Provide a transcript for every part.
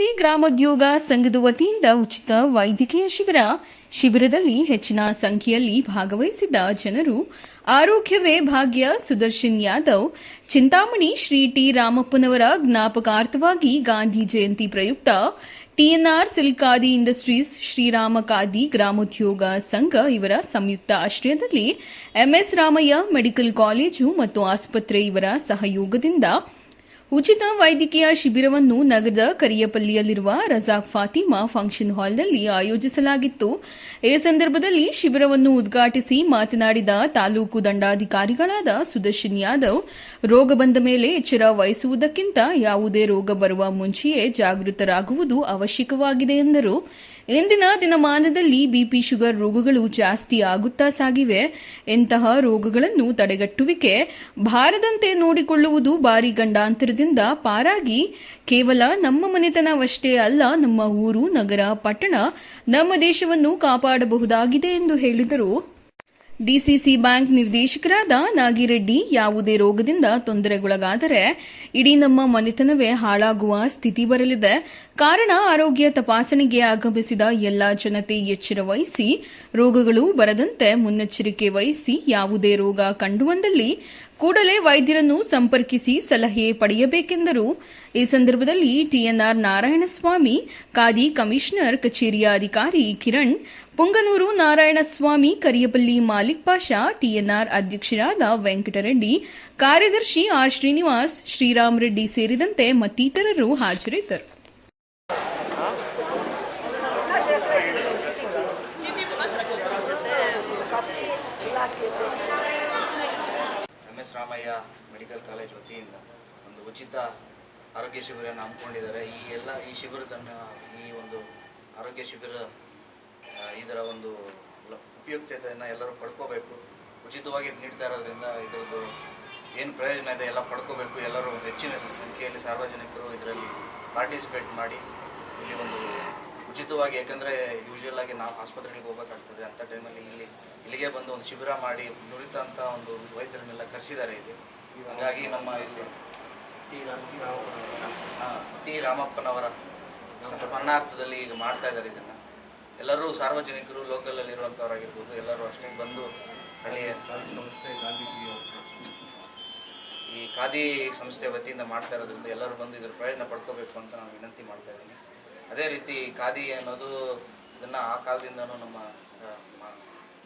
ಖಾದಿ ಗ್ರಾಮೋದ್ಯೋಗ ಸಂಘದ ವತಿಯಿಂದ ಉಚಿತ ವೈದ್ಯಕೀಯ ಶಿಬಿರ. ಶಿಬಿರದಲ್ಲಿ ಹೆಚ್ಚಿನ ಸಂಖ್ಯೆಯಲ್ಲಿ ಭಾಗವಹಿಸಿದ್ದ ಜನರು ಆರೋಗ್ಯವೇ ಭಾಗ್ಯ ಸುದರ್ಶನ್ ಯಾದವ್, ಚಿಂತಾಮಣಿ ಶ್ರೀ ಟಿ ರಾಮಪ್ಪನವರ ಜ್ಞಾಪಕಾರ್ಥವಾಗಿ ಗಾಂಧಿ ಜಯಂತಿ ಪ್ರಯುಕ್ತ TNR silk Khadi industries Shrirama Khadi Gramodyoga Sangha ಇವರ ಸಂಯುಕ್ತ ಆಶ್ರಯದಲ್ಲಿ ಎಂಎಸ್ ರಾಮಯ್ಯ ಮೆಡಿಕಲ್ ಕಾಲೇಜು ಮತ್ತು ಆಸ್ಪತ್ರೆ ಇವರ ಸಹಯೋಗದಿಂದ ಉಚಿತ ವೈದ್ಯಕೀಯ ಶಿಬಿರವನ್ನು ನಗರದ ಕರಿಯಪಲ್ಲಿಯಲ್ಲಿರುವ ರಜಾಕ್ ಫಾತಿಮಾ ಫಂಕ್ಷನ್ ಹಾಲ್ನಲ್ಲಿ ಆಯೋಜಿಸಲಾಗಿತ್ತು. ಈ ಸಂದರ್ಭದಲ್ಲಿ ಶಿಬಿರವನ್ನು ಉದ್ಘಾಟಿಸಿ ಮಾತನಾಡಿದ ತಾಲೂಕು ದಂಡಾಧಿಕಾರಿಗಳಾದ ಸುದರ್ಶನ್ ಯಾದವ್, ರೋಗ ಬಂದ ಮೇಲೆ ಎಚ್ಚರ ವಹಿಸುವುದಕ್ಕಿಂತ ಯಾವುದೇ ರೋಗ ಬರುವ ಮುಂಚೆಯೇ ಜಾಗೃತರಾಗುವುದು ಅವಶ್ಯಕವಾಗಿದೆ ಎಂದರು. ಇಂದಿನ ದಿನಮಾನದಲ್ಲಿ ಬಿಪಿ ಶುಗರ್ ರೋಗಗಳು ಜಾಸ್ತಿ ಆಗುತ್ತಾ ಸಾಗಿವೆ. ಇಂತಹ ರೋಗಗಳನ್ನು ತಡೆಗಟ್ಟುವಿಕೆ ಭಾರದಂತೆ ನೋಡಿಕೊಳ್ಳುವುದು ಭಾರಿ ಗಂಡಾಂತರದಿಂದ ಪಾರಾಗಿ. ಕೇವಲ ನಮ್ಮ ಮನೆತನವಷ್ಟೇ ಅಲ್ಲ, ನಮ್ಮ ಊರು, ನಗರ, ಪಟ್ಟಣ ನಮ್ಮ ದೇಶವನ್ನು ಕಾಪಾಡಬಹುದಾಗಿದೆ ಎಂದು ಹೇಳಿದರು. ಡಿಸಿಸಿ ಬ್ಯಾಂಕ್ ನಿರ್ದೇಶಕರಾದ ನಾಗಿರೆಡ್ಡಿ ಯಾವುದೇ ರೋಗದಿಂದ ತೊಂದರೆಗೊಳಗಾದರೆ ಇಡೀ ನಮ್ಮ ಮನೆತನವೇ ಹಾಳಾಗುವ ಸ್ಥಿತಿ ಬರಲಿದೆ. ಕಾರಣ ಆರೋಗ್ಯ ತಪಾಸಣೆಗೆ ಆಗಮಿಸಿದ ಎಲ್ಲಾ ಜನತೆ ಎಚ್ಚರ ರೋಗಗಳು ಬರದಂತೆ ಮುನ್ನೆಚ್ಚರಿಕೆ ವಹಿಸಿ ಯಾವುದೇ ರೋಗ ಕಂಡುಬಂದಲ್ಲಿ ಕೂಡಲೇ ವೈದ್ಯರನ್ನು ಸಂಪರ್ಕಿಸಿ ಸಲಹೆ ಪಡೆಯಬೇಕೆಂದರು. ಈ ಸಂದರ್ಭದಲ್ಲಿ ಟಿಎನ್ಆರ್ ನಾರಾಯಣಸ್ವಾಮಿ, ಖಾದಿ ಕಮಿಷನರ್ ಕಚೇರಿಯ ಅಧಿಕಾರಿ ಕಿರಣ್, ಪುಂಗನೂರು ನಾರಾಯಣಸ್ವಾಮಿ ಕರಿಯಪಲ್ಲಿ ಮಾಲಿಕ್ ಪಾಷಾ, ಟಿಎನ್ಆರ್ ಅಧ್ಯಕ್ಷರಾದ ವೆಂಕಟರೆಡ್ಡಿ, ಕಾರ್ಯದರ್ಶಿ ಆರ್ ಶ್ರೀನಿವಾಸ್, ಶ್ರೀರಾಮ್ ರೆಡ್ಡಿ ಸೇರಿದಂತೆ ಮತ್ತಿತರರು ಹಾಜರಿದ್ದರು. ರಾಮಯ್ಯ ಮೆಡಿಕಲ್ ಕಾಲೇಜ್ ವತಿಯಿಂದ ಒಂದು ಉಚಿತ ಆರೋಗ್ಯ ಶಿಬಿರವನ್ನು ಹಮ್ಮಿಕೊಂಡಿದ್ದಾರೆ. ಈ ಎಲ್ಲ, ಈ ಶಿಬಿರದನ್ನು, ಈ ಒಂದು ಆರೋಗ್ಯ ಶಿಬಿರ ಇದರ ಒಂದು ಉಪಯುಕ್ತತೆಯನ್ನು ಎಲ್ಲರೂ ಪಡ್ಕೋಬೇಕು. ಉಚಿತವಾಗಿ ನೀಡ್ತಾ ಇರೋದ್ರಿಂದ ಇದರದ್ದು ಏನು ಪ್ರಯೋಜನ ಇದೆ ಎಲ್ಲ ಪಡ್ಕೋಬೇಕು. ಎಲ್ಲರೂ ಹೆಚ್ಚಿನ ಸಂಖ್ಯೆಯಲ್ಲಿ ಸಾರ್ವಜನಿಕರು ಇದರಲ್ಲಿ ಪಾರ್ಟಿಸಿಪೇಟ್ ಮಾಡಿ ಇಲ್ಲಿ ಒಂದು ಉಚಿತವಾಗಿ ಯಾಕಂದರೆ ಯೂಶುವಲ್ ಆಗಿ ನಾವು ಆಸ್ಪತ್ರೆಗಳಿಗೆ ಹೋಗಬೇಕಾಗ್ತದೆ. ಅಂತ ಟೈಮಲ್ಲಿ ಇಲ್ಲಿ ಇಲ್ಲಿಗೆ ಬಂದು ಒಂದು ಶಿಬಿರ ಮಾಡಿ ನುರಿತಂಥ ಒಂದು ವೈದ್ಯರನ್ನೆಲ್ಲ ಕರೆಸಿದ್ದಾರೆ ಇಲ್ಲಿ. ಹಾಗಾಗಿ ನಮ್ಮ ಇಲ್ಲಿ ಟಿ ರಾಮಪ್ಪನವರ. ಸ್ಮರಣಾರ್ಥದಲ್ಲಿ ಈಗ ಮಾಡ್ತಾ ಇದ್ದಾರೆ ಇದನ್ನು. ಎಲ್ಲರೂ ಸಾರ್ವಜನಿಕರು ಲೋಕಲಲ್ಲಿರುವಂಥವರಾಗಿರ್ಬೋದು ಎಲ್ಲರೂ ಅಷ್ಟೇ ಬಂದು ಹಳ್ಳಿಯ ಸಂಸ್ಥೆ ಗಾಂಧೀಜಿಯವರು ಈ ಖಾದಿ ಸಂಸ್ಥೆ ವತಿಯಿಂದ ಮಾಡ್ತಾ ಇರೋದ್ರಿಂದ ಎಲ್ಲರೂ ಬಂದು ಇದರ ಪ್ರಯೋಜನ ಪಡ್ಕೋಬೇಕು ಅಂತ ನಾನು ವಿನಂತಿ ಮಾಡ್ತಾ ಇದ್ದೀನಿ. ಅದೇ ರೀತಿ ಖಾದಿ ಅನ್ನೋದು ಇದನ್ನ ಆ ಕಾಲದಿಂದನೂ ನಮ್ಮ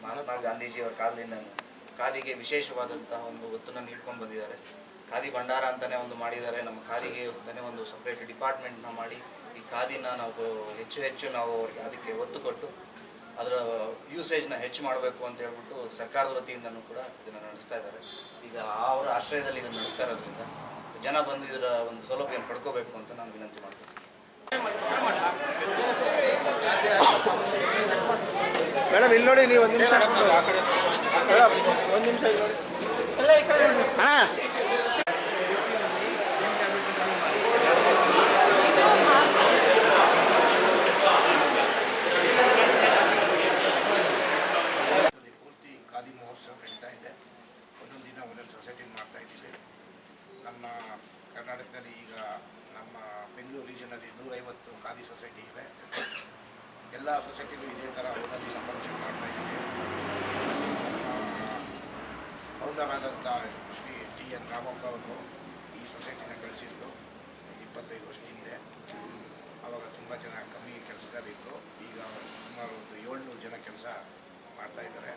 ಮಹಾತ್ಮ ಗಾಂಧೀಜಿಯವರ ಕಾಲದಿಂದನೂ ಖಾದಿಗೆ ವಿಶೇಷವಾದಂತಹ ಒಂದು ಒತ್ತನ್ನು ನೀಡ್ಕೊಂಡು ಬಂದಿದ್ದಾರೆ. ಖಾದಿ ಭಂಡಾರ ಅಂತಲೇ ಒಂದು ಮಾಡಿದ್ದಾರೆ. ನಮ್ಮ ಖಾದಿಗೆ ಅಂತಲೇ ಒಂದು ಸಪ್ರೇಟ್ ಡಿಪಾರ್ಟ್ಮೆಂಟ್ನ ಮಾಡಿ ಈ ಖಾದಿನ ನಾವು ಹೆಚ್ಚು ಹೆಚ್ಚು ನಾವು ಅವ್ರಿಗೆ ಅದಕ್ಕೆ ಒತ್ತು ಕೊಟ್ಟು ಅದರ ಯೂಸೇಜ್ನ ಹೆಚ್ಚು ಮಾಡಬೇಕು ಅಂತ ಹೇಳ್ಬಿಟ್ಟು ಸರ್ಕಾರದ ವತಿಯಿಂದನೂ ಕೂಡ ಇದನ್ನು ನಡೆಸ್ತಾ ಇದ್ದಾರೆ. ಈಗ ಅವರ ಆಶ್ರಯದಲ್ಲಿ ಇದನ್ನು ನಡೆಸ್ತಾ ಇರೋದ್ರಿಂದ ಜನ ಬಂದು ಇದರ ಒಂದು ಸೌಲಭ್ಯವನ್ನು ಪಡ್ಕೋಬೇಕು ಅಂತ ನಾನು ವಿನಂತಿ ಮಾಡ್ತೀನಿ. ಮೇಡಮ್ ಇಲ್ಲಿ ನೋಡಿ ನೀವು ಒಂದು ನಿಮಿಷ. ಮೇಡಮ್ ಒಂದು ನಿಮಿಷ ಇಲ್ಲಿ ನೋಡಿ. ಪೂರ್ತಿ ಖಾದಿ ಮಹೋತ್ಸವ ನಡೀತಾ ಇದೆ. ಒಂದೊಂದು ದಿನ ಒಂದೊಂದು ಸೊಸೈಟಿ ಮಾಡ್ತಾ ಇದ್ದೀವಿ. ನಮ್ಮ ಕರ್ನಾಟಕದಲ್ಲಿ ಈಗ ನಮ್ಮ ಬೆಂಗಳೂರು ರೀಜನಲ್ಲಿ ನೂರೈವತ್ತು ಖಾದಿ ಸೊಸೈಟಿ ಇದೆ ಎಲ್ಲ ಸೊಸೈಟಿಗೂ ಇದೇ ಥರ ದಿನ ಫಂಕ್ಷನ್ ಮಾಡ್ತಾ ಇದ್ದೀವಿ. ಫೌಂಡರ್ ಆದಂಥ ಶ್ರೀ ಟಿ ಎನ್ ರಾಮಪ್ಪ ಅವರು ಈ ಸೊಸೈಟಿನ ಕಳಿಸಿದ್ದು ಇಪ್ಪತ್ತೈದು ವರ್ಷ ಹಿಂದೆ. ಅವಾಗ ತುಂಬ ಜನ ಕಮ್ಮಿ ಕೆಲಸಗಾರಿದ್ದರು ಈಗ ಸುಮಾರು ಒಂದು ಏಳ್ನೂರು ಜನ ಕೆಲಸ ಮಾಡ್ತಾ ಇದ್ದಾರೆ.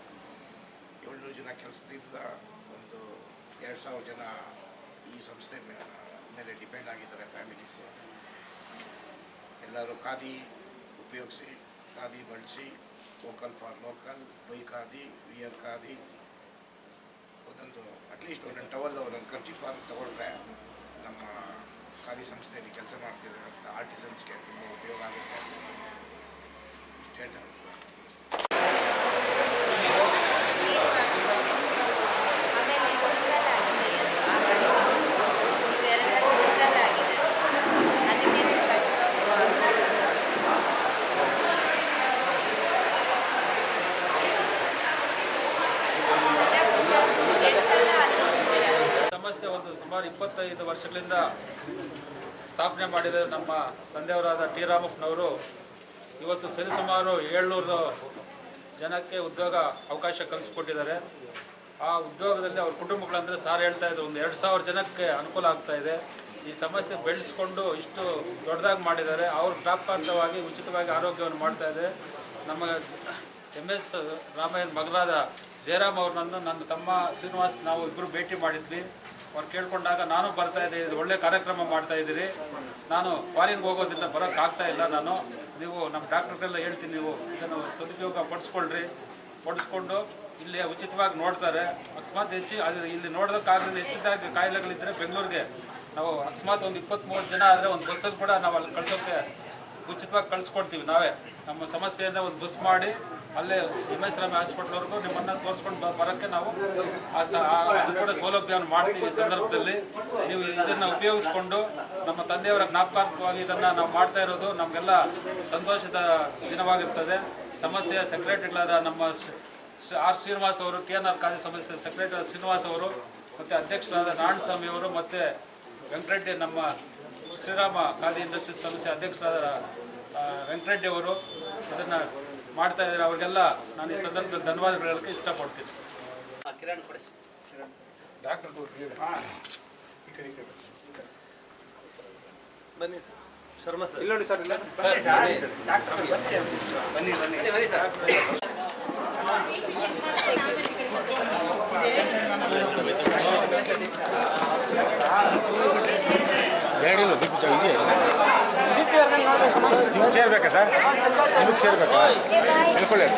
ಏಳ್ನೂರು ಜನ ಕೆಲಸದಿಂದ ಒಂದು ಎರಡು ಸಾವಿರ ಜನ ಈ ಸಂಸ್ಥೆ ಮೇಲೆ ಡಿಪೆಂಡ್ ಆಗಿದ್ದಾರೆ ಫ್ಯಾಮಿಲೀಸ್. ಎಲ್ಲರೂ ಖಾದಿ ಉಪಯೋಗಿಸಿ ಖಾದಿ ಬಳಸಿ vocal for local buy khadi wear khadi ಒಂದೊಂದು ಅಟ್ಲೀಸ್ಟ್ ಒಂದೊಂದು ಟವಲ್ ಒಂದೊಂದು ಖರ್ಚಿ ಫಾರ್ ತಗೊಂಡ್ರೆ ನಮ್ಮ ಖಾದಿ ಸಂಸ್ಥೆಯಲ್ಲಿ ಕೆಲಸ ಮಾಡ್ತಿರೋಂಥ ಆರ್ಟಿಸನ್ಸ್ಗೆ ತುಂಬ ಉಪಯೋಗ ಆಗುತ್ತೆ. ಇಷ್ಟು ಹೇಳ್ತಾರೆ ಸಂಸ್ಥೆ ಒಂದು ಸುಮಾರು ಇಪ್ಪತ್ತೈದು ವರ್ಷಗಳಿಂದ ಸ್ಥಾಪನೆ ಮಾಡಿದ ನಮ್ಮ ತಂದೆಯವರಾದ ಟಿ ರಾಮಪ್ಪನವರು ಇವತ್ತು ಸರಿಸುಮಾರು ಏಳ್ನೂರು ಜನಕ್ಕೆ ಉದ್ಯೋಗ ಅವಕಾಶ ಕಲ್ಪಿಸ್ಕೊಟ್ಟಿದ್ದಾರೆ. ಆ ಉದ್ಯೋಗದಲ್ಲಿ ಅವ್ರ ಕುಟುಂಬಗಳಂದರೆ ಸಾರ್ ಹೇಳ್ತಾ ಇದ್ದರು ಒಂದು ಎರಡು ಸಾವಿರ ಜನಕ್ಕೆ ಅನುಕೂಲ ಆಗ್ತಾ ಇದೆ. ಈ ಸಮಸ್ಯೆ ಬೆಳೆಸ್ಕೊಂಡು ಇಷ್ಟು ದೊಡ್ಡದಾಗಿ ಮಾಡಿದ್ದಾರೆ. ಅವರು ಪ್ರಾಪ್ತವಾಗಿ ಉಚಿತವಾಗಿ ಆರೋಗ್ಯವನ್ನು ಮಾಡ್ತಾ ಇದೆ. ನಮ್ಮ ಎಂ ಎಸ್ ರಾಮಯ್ಯನ ಮಗನಾದ ಜಯರಾಮ್ ಅವ್ರನ್ನನ್ನು ನನ್ನ ತಮ್ಮ ಶ್ರೀನಿವಾಸ್, ನಾವು ಇಬ್ಬರು ಭೇಟಿ ಮಾಡಿದ್ವಿ. ಅವ್ರು ಕೇಳ್ಕೊಂಡಾಗ ನಾನು ಬರ್ತಾ ಇದ್ದೆ ಇದು ಒಳ್ಳೆ ಕಾರ್ಯಕ್ರಮ ಮಾಡ್ತಾ ಇದ್ದೀರಿ. ನಾನು ಫಾರಿನ್ಗೆ ಹೋಗೋದ್ರಿಂದ ಬರೋಕ್ಕಾಗ್ತಾ ಇಲ್ಲ ನಾನು. ನೀವು ನಮ್ಮ ಡಾಕ್ಟ್ರಿಗೆಲ್ಲ ಹೇಳ್ತೀನಿ ನೀವು, ಇದನ್ನು ಸದುಪಯೋಗ ಪಡಿಸ್ಕೊಳ್ರಿ. ಪಡಿಸ್ಕೊಂಡು ಇಲ್ಲಿ ಉಚಿತವಾಗಿ ನೋಡ್ತಾರೆ. ಅಕಸ್ಮಾತ್ ಹೆಚ್ಚು, ಅದು ಇಲ್ಲಿ ನೋಡೋದಕ್ಕಾಗಲಿಲ್ಲ ಹೆಚ್ಚಿದಾಗ ಕಾಯಿಲೆಗಳಿದ್ದರೆ ಬೆಂಗಳೂರಿಗೆ. ನಾವು ಅಕಸ್ಮಾತ್ ಒಂದು ಇಪ್ಪತ್ತ್ ಮೂವತ್ತು ಜನ ಆದರೆ ಒಂದು ಬಸ್ಸಲ್ಲಿ ಕೂಡ ನಾವು ಅಲ್ಲಿ ಕಳ್ಸೋಕ್ಕೆ ಉಚಿತವಾಗಿ ಕಳಿಸ್ಕೊಡ್ತೀವಿ ನಾವೇ. ನಮ್ಮ ಸಮಸ್ಯೆಯಿಂದ ಒಂದು ಬಸ್ ಮಾಡಿ ಅಲ್ಲೇ ಎಂ ರಾಮಿ ರಾಮ ಹಾಸ್ಪಿಟ್ಲ್ವರೆಗೂ ನಿಮ್ಮನ್ನು ತೋರಿಸ್ಕೊಂಡು ಬರೋಕ್ಕೆ ನಾವು ಆ ಅದು ಕೂಡ ಸೌಲಭ್ಯವನ್ನು ಮಾಡ್ತೀವಿ ಸಂದರ್ಭದಲ್ಲಿ. ನೀವು ಇದನ್ನು ಉಪಯೋಗಿಸ್ಕೊಂಡು ನಮ್ಮ ತಂದೆಯವರ ಜ್ಞಾಪಕಾರ್ಥವಾಗಿ ಇದನ್ನು ನಾವು ಮಾಡ್ತಾ ಇರೋದು ನಮಗೆಲ್ಲ ಸಂತೋಷದ ದಿನವಾಗಿರ್ತದೆ. ಸಮಸ್ಯೆಯ ಸೆಕ್ರೆಟರಿಗಳಾದ ನಮ್ಮ ಆರ್ ಶ್ರೀನಿವಾಸ್ ಅವರು ಕೆ ಎನ್ ಆರ್ ಕಾಲೇಜ್ ಸಮಸ್ಯೆ ಸೆಕ್ರೆಟರಿ ಶ್ರೀನಿವಾಸ್ ಅವರು, ಮತ್ತು ಅಧ್ಯಕ್ಷರಾದ ನಾರಾಯಣಸ್ವಾಮಿ ಅವರು, ಮತ್ತು ವೆಂಕಟರೆಡ್ಡಿ ನಮ್ಮ ಶ್ರೀರಾಮ ಖಾದಿ ಇಂಡಸ್ಟ್ರೀಸ್ ಸಂಸ್ಥೆ ಅಧ್ಯಕ್ಷರಾದ ವೆಂಕಟರೆಡ್ಡಿ ಅವರು ಅದನ್ನು ಮಾಡ್ತಾ ಇದ್ದಾರೆ ಅವ್ರಿಗೆಲ್ಲ ನಾನು ಈ ಸಂದರ್ಭದಲ್ಲಿ ಧನ್ಯವಾದ ಹೇಳಕ್ಕೆ ಇಷ್ಟಪಡ್ತೀನಿ. ಡಾಕ್ಟರ್ ಬನ್ನಿ ಸರ್. ಶರ್ಮಾ ಸರ್. ಇಲ್ಲ ನೋಡಿ ಸರ್ ಇಲ್ಲ. ಬನ್ನಿ. ಬನ್ನಿ ದೀಪ ಚಾ ಇದೆ ನಿಮ್ಗೆ ಸೇರ್ಬೇಕಾ ಸರ್? ನಿಮಗೆ ಸೇರ್ಬೇಕಾ ಹೇಳ್ಕೊಳ್ಳಿ.